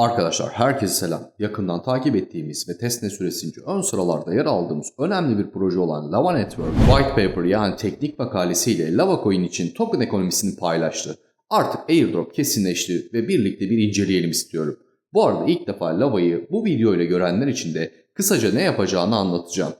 Arkadaşlar herkese selam. Yakından takip ettiğimiz ve testne süresince ön sıralarda yer aldığımız önemli bir proje olan Lava Network, White Paper yani teknik makalesiyle Lava Coin için token ekonomisini paylaştı. Artık airdrop kesinleşti ve birlikte bir inceleyelim istiyorum. Bu arada ilk defa Lava'yı bu video ile görenler için de kısaca ne yapacağını anlatacağım.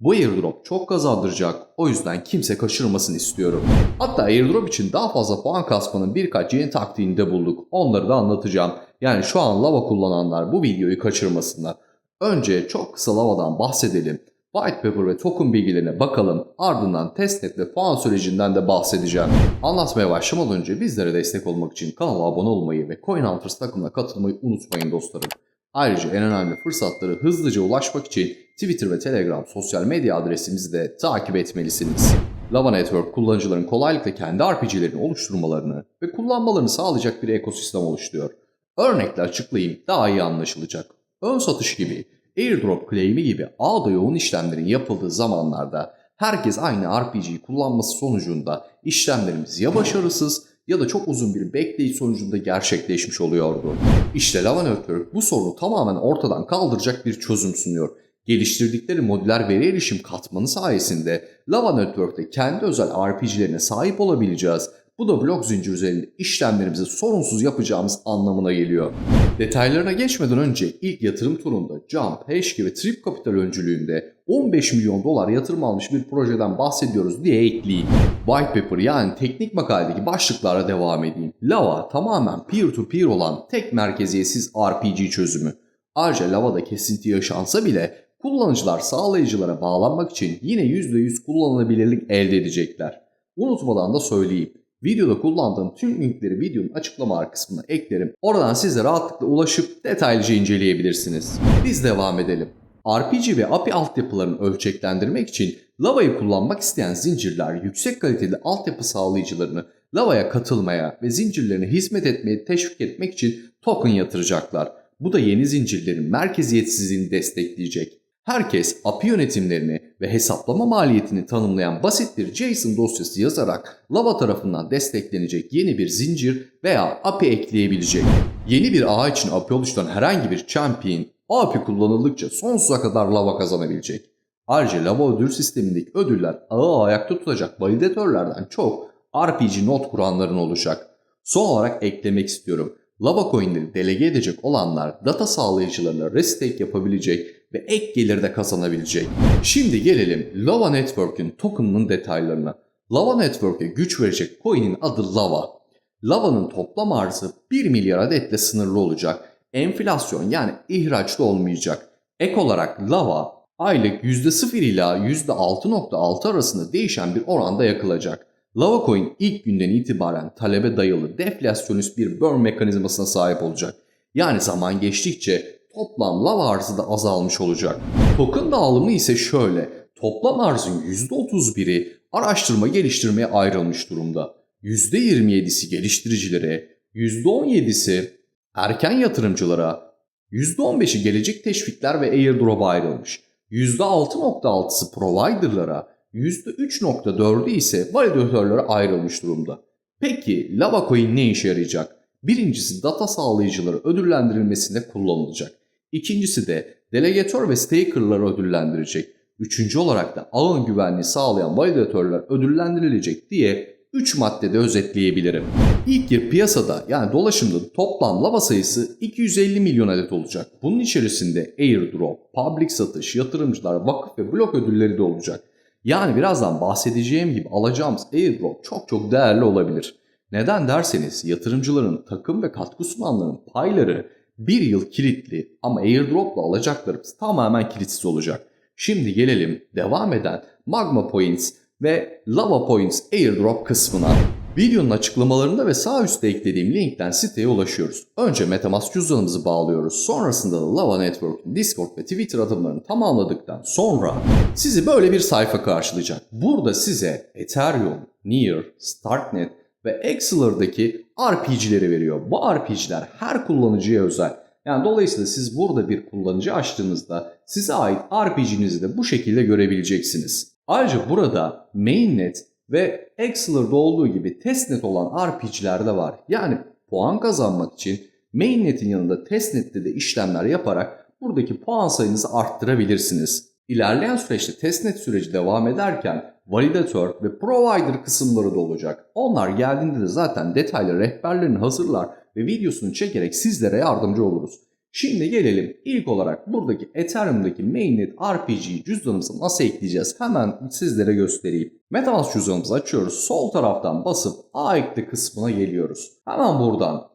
Bu airdrop çok kazandıracak o yüzden kimse kaçırmasın istiyorum. Hatta airdrop için daha fazla puan kasmanın birkaç yeni taktiğini de bulduk. Onları da anlatacağım. Yani şu an lava kullananlar bu videoyu kaçırmasınlar. Önce çok kısa lavadan bahsedelim. White paper ve token bilgilerine bakalım. Ardından testnet ve puan sürecinden de bahsedeceğim. Anlatmaya başlamadan önce bizlere destek olmak için kanala abone olmayı ve Coin Hunters takımına katılmayı unutmayın dostlarım. Ayrıca en önemli fırsatları hızlıca ulaşmak için Twitter ve Telegram sosyal medya adresimizi de takip etmelisiniz. Lava Network kullanıcıların kolaylıkla kendi RPG'lerini oluşturmalarını ve kullanmalarını sağlayacak bir ekosistem oluşturuyor. Örnekle açıklayayım daha iyi anlaşılacak. Ön satış gibi, airdrop claim'i gibi ağda yoğun işlemlerin yapıldığı zamanlarda herkes aynı RPG'yi kullanması sonucunda işlemlerimiz ya başarısız ya da çok uzun bir bekleyiş sonucunda gerçekleşmiş oluyordu. İşte Lava Network bu sorunu tamamen ortadan kaldıracak bir çözüm sunuyor. Geliştirdikleri modüler veri erişim katmanı sayesinde Lava Network'te kendi özel RPG'lerine sahip olabileceğiz. Bu da blok zincir üzerinde işlemlerimizi sorunsuz yapacağımız anlamına geliyor. Detaylarına geçmeden önce ilk yatırım turunda Jump, Hashkey ve Trip Capital öncülüğünde 15 milyon dolar yatırım almış bir projeden bahsediyoruz diye ekleyeyim. White Paper yani teknik makaledeki başlıklara devam edeyim. Lava tamamen peer-to-peer olan tek merkeziyetsiz RPG çözümü. Ayrıca Lava'da kesinti yaşansa bile kullanıcılar sağlayıcılara bağlanmak için yine %100 kullanılabilirlik elde edecekler. Unutmadan da söyleyeyim. Videoda kullandığım tüm linkleri videonun açıklama kısmına eklerim. Oradan siz de rahatlıkla ulaşıp detaylıca inceleyebilirsiniz. Biz devam edelim. RPG ve API altyapılarını ölçeklendirmek için Lava'yı kullanmak isteyen zincirler yüksek kaliteli altyapı sağlayıcılarını Lava'ya katılmaya ve zincirlerine hizmet etmeye teşvik etmek için token yatıracaklar. Bu da yeni zincirlerin merkeziyetsizliğini destekleyecek. Herkes API yönetimlerini ve hesaplama maliyetini tanımlayan basit bir JSON dosyası yazarak Lava tarafından desteklenecek yeni bir zincir veya API ekleyebilecek. Yeni bir ağ için API oluşturan herhangi bir champion API kullanıldıkça sonsuza kadar Lava kazanabilecek. Ayrıca Lava ödül sistemindeki ödüller ağı ayakta tutacak validatörlerden çok RPG not kuranların olacak. Son olarak eklemek istiyorum. Lava coinleri delege edecek olanlar data sağlayıcılarına restake yapabilecek ve ek gelir de kazanabilecek. Şimdi gelelim Lava Network'ün token'ının detaylarına. Lava Network'e güç verecek coin'in adı Lava. Lava'nın toplam arzı 1 milyar adetle sınırlı olacak. Enflasyon yani ihraçlı olmayacak. Ek olarak Lava aylık %0 ila %6.6 arasında değişen bir oranda yakılacak. Lava Coin ilk günden itibaren talebe dayalı deflasyonist bir burn mekanizmasına sahip olacak. Yani zaman geçtikçe toplam lava arzı da azalmış olacak. Token dağılımı ise şöyle. Toplam arzın %31'i araştırma geliştirmeye ayrılmış durumda. %27'si geliştiricilere, %17'si erken yatırımcılara, %15'i gelecek teşvikler ve airdrop'a ayrılmış. %6.6'sı providerlara, %3.4'ü ise validatörlere ayrılmış durumda. Peki Lava Coin ne işe yarayacak? Birincisi data sağlayıcıları ödüllendirilmesinde kullanılacak. İkincisi de delegatör ve stakerları ödüllendirecek. Üçüncü olarak da ağın güvenliği sağlayan validatörler ödüllendirilecek diye 3 maddede özetleyebilirim. İlk yıl piyasada yani dolaşımda toplam lava sayısı 250 milyon adet olacak. Bunun içerisinde airdrop, public satış, yatırımcılar, vakıf ve blok ödülleri de olacak. Yani birazdan bahsedeceğim gibi alacağımız airdrop çok çok değerli olabilir. Neden derseniz yatırımcıların takım ve katkı sunanların payları bir yıl kilitli ama airdropla alacaklarımız tamamen kilitsiz olacak. Şimdi gelelim devam eden Magma Points ve Lava Points airdrop kısmına. Videonun açıklamalarında ve sağ üstte eklediğim linkten siteye ulaşıyoruz. Önce Metamask cüzdanımızı bağlıyoruz. Sonrasında da Lava Network'ün Discord ve Twitter adımlarını tamamladıktan sonra sizi böyle bir sayfa karşılayacak. Burada size Ethereum, Near, Starknet ve Exceler'daki RPG'leri veriyor. Bu RPG'ler her kullanıcıya özel. Yani dolayısıyla siz burada bir kullanıcı açtığınızda size ait RPG'nizi de bu şekilde görebileceksiniz. Ayrıca burada mainnet ve Exceler'da olduğu gibi testnet olan RPG'ler de var. Yani puan kazanmak için mainnet'in yanında testnet'te de işlemler yaparak buradaki puan sayınızı arttırabilirsiniz. İlerleyen süreçte testnet süreci devam ederken validatör ve provider kısımları da olacak. Onlar geldiğinde de zaten detaylı rehberlerini hazırlar ve videosunu çekerek sizlere yardımcı oluruz. Şimdi gelelim ilk olarak buradaki Ethereum'daki mainnet RPG cüzdanımıza nasıl ekleyeceğiz hemen sizlere göstereyim. Metamask cüzdanımızı açıyoruz. Sol taraftan basıp A ekle kısmına geliyoruz. Hemen buradan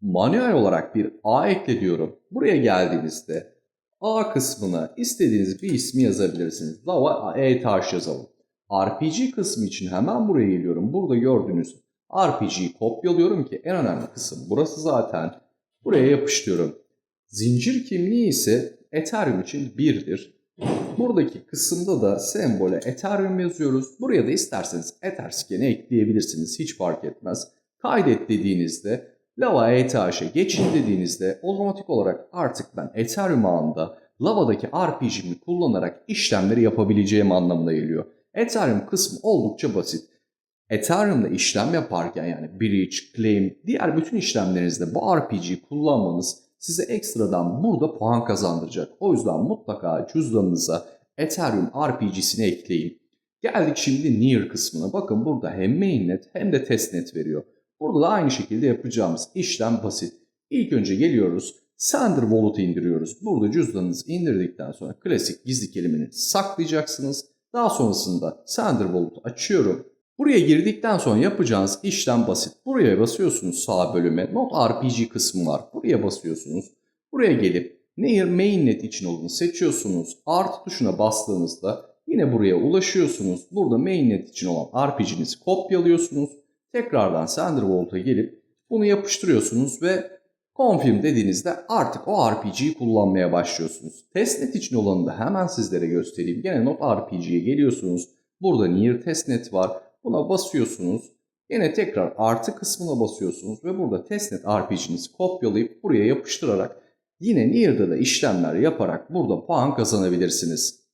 manuel olarak bir A ekle diyorum. Buraya geldiğinizde A kısmına istediğiniz bir ismi yazabilirsiniz. Lava E taş yazalım. RPG kısmı için hemen buraya geliyorum. Burada gördüğünüz RPG'yi kopyalıyorum ki en önemli kısım burası zaten. Buraya yapıştırıyorum. Zincir kimliği ise Ethereum için 1'dir. Buradaki kısımda da sembole Ethereum yazıyoruz. Buraya da isterseniz Etherscan'i ekleyebilirsiniz. Hiç fark etmez. Kaydet dediğinizde Lava ETH'e geçin dediğinizde otomatik olarak artık ben Ethereum ağında Lava'daki RPG'mi kullanarak işlemleri yapabileceğim anlamına geliyor. Ethereum kısmı oldukça basit. Ethereum'da işlem yaparken yani bridge, claim, diğer bütün işlemlerinizde bu RPG'yi kullanmanız size ekstradan burada puan kazandıracak. O yüzden mutlaka cüzdanınıza Ethereum RPG'sini ekleyin. Geldik şimdi Near kısmına. Bakın burada hem mainnet hem de testnet veriyor. Burada da aynı şekilde yapacağımız işlem basit. İlk önce geliyoruz. Sender Wallet'ı indiriyoruz. Burada cüzdanınızı indirdikten sonra klasik gizli kelimeni saklayacaksınız. Daha sonrasında Sender Wallet'ı açıyorum. Buraya girdikten sonra yapacağınız işlem basit. Buraya basıyorsunuz sağ bölüme. Not RPG kısmı var. Buraya basıyorsunuz. Buraya gelip Near Mainnet için olduğunu seçiyorsunuz. Artı tuşuna bastığınızda yine buraya ulaşıyorsunuz. Burada Mainnet için olan RPG'nizi kopyalıyorsunuz. Tekrardan Sender Vault'a gelip bunu yapıştırıyorsunuz ve Confirm dediğinizde artık o RPG'yi kullanmaya başlıyorsunuz. Testnet için olanı da hemen sizlere göstereyim. Gene Not RPG'ye geliyorsunuz. Burada Near Testnet var. Buna basıyorsunuz. Yine tekrar artı kısmına basıyorsunuz ve burada testnet RPG'nizi kopyalayıp buraya yapıştırarak yine Near'da da işlemler yaparak burada puan kazanabilirsiniz.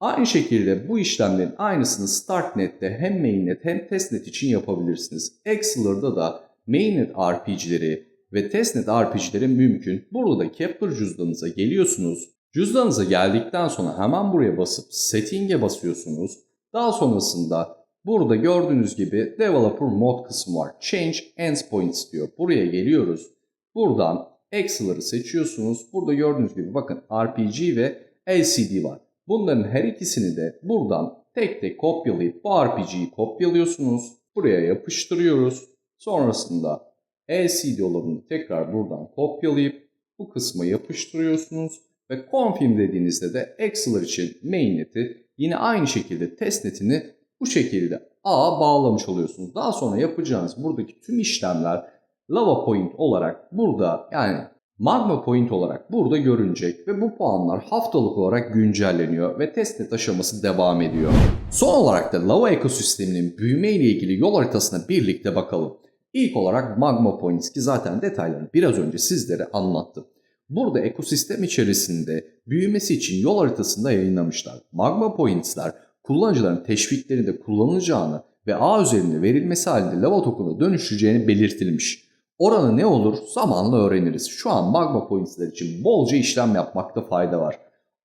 Aynı şekilde bu işlemlerin aynısını StartNet'te hem mainnet hem testnet için yapabilirsiniz. Exceler'da da mainnet RPG'leri ve testnet RPG'leri mümkün. Burada da Kepler cüzdanınıza geliyorsunuz. Cüzdanınıza geldikten sonra hemen buraya basıp Setting'e basıyorsunuz. Daha sonrasında Burada gördüğünüz gibi Developer Mode kısmı var. Change Endpoints diyor. Buraya geliyoruz. Buradan Excel'ları seçiyorsunuz. Burada gördüğünüz gibi bakın RPG ve LCD var. Bunların her ikisini de buradan tek tek kopyalayıp bu RPG'yi kopyalıyorsunuz. Buraya yapıştırıyoruz. Sonrasında LCD olanını tekrar buradan kopyalayıp bu kısma yapıştırıyorsunuz. Ve confirm dediğinizde de Exceler için mainnet'i yine aynı şekilde testnetini bu şekilde ağa bağlamış oluyorsunuz. Daha sonra yapacağınız buradaki tüm işlemler lava point olarak burada yani magma point olarak burada görünecek ve bu puanlar haftalık olarak güncelleniyor ve testnet aşaması devam ediyor. Son olarak da lava ekosisteminin büyüme ile ilgili yol haritasına birlikte bakalım. İlk olarak magma points ki zaten detaylarını biraz önce sizlere anlattım. Burada ekosistem içerisinde büyümesi için yol haritasında yayınlamışlar. Magma points'ler kullanıcıların teşviklerinde kullanılacağını ve ağ üzerinde verilmesi halinde lava token'a dönüşeceğini belirtilmiş. Oranı ne olur zamanla öğreniriz. Şu an Magma Points'ler için bolca işlem yapmakta fayda var.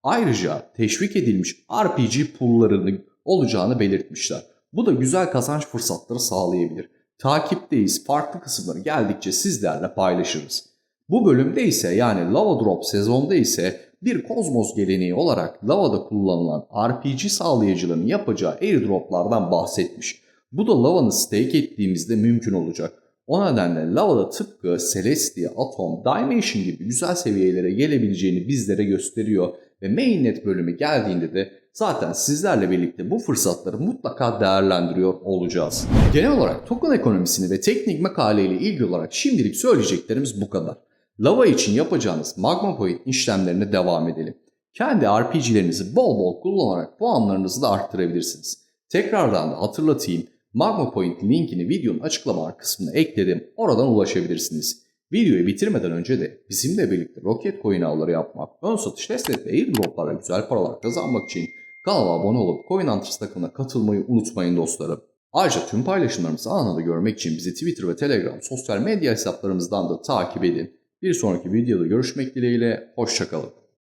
Ayrıca teşvik edilmiş RPG pool'larının olacağını belirtmişler. Bu da güzel kazanç fırsatları sağlayabilir. Takipteyiz. Farklı kısımları geldikçe sizlerle paylaşırız. Bu bölümde ise yani Lava Drop sezonda ise bir kozmos geleneği olarak Lava'da kullanılan RPG sağlayıcıların yapacağı airdroplardan bahsetmiş. Bu da Lava'nı stake ettiğimizde mümkün olacak. O nedenle Lava'da tıpkı Celestia, Atom, Dimension gibi güzel seviyelere gelebileceğini bizlere gösteriyor ve mainnet bölümü geldiğinde de zaten sizlerle birlikte bu fırsatları mutlaka değerlendiriyor olacağız. Genel olarak token ekonomisini ve teknik makaleyle ilgili olarak şimdilik söyleyeceklerimiz bu kadar. Lava için yapacağınız Magma Point işlemlerine devam edelim. Kendi RPG'lerinizi bol bol kullanarak puanlarınızı da arttırabilirsiniz. Tekrardan da hatırlatayım. Magma Point linkini videonun açıklama kısmına ekledim. Oradan ulaşabilirsiniz. Videoyu bitirmeden önce de bizimle birlikte Rocket Coin avları yapmak, ön satış destek ve airdroplara güzel paralar kazanmak için kanala abone olup Coin Hunters takımına katılmayı unutmayın dostlarım. Ayrıca tüm paylaşımlarımızı anında görmek için bizi Twitter ve Telegram sosyal medya hesaplarımızdan da takip edin. Bir sonraki videoda görüşmek dileğiyle, hoşçakalın.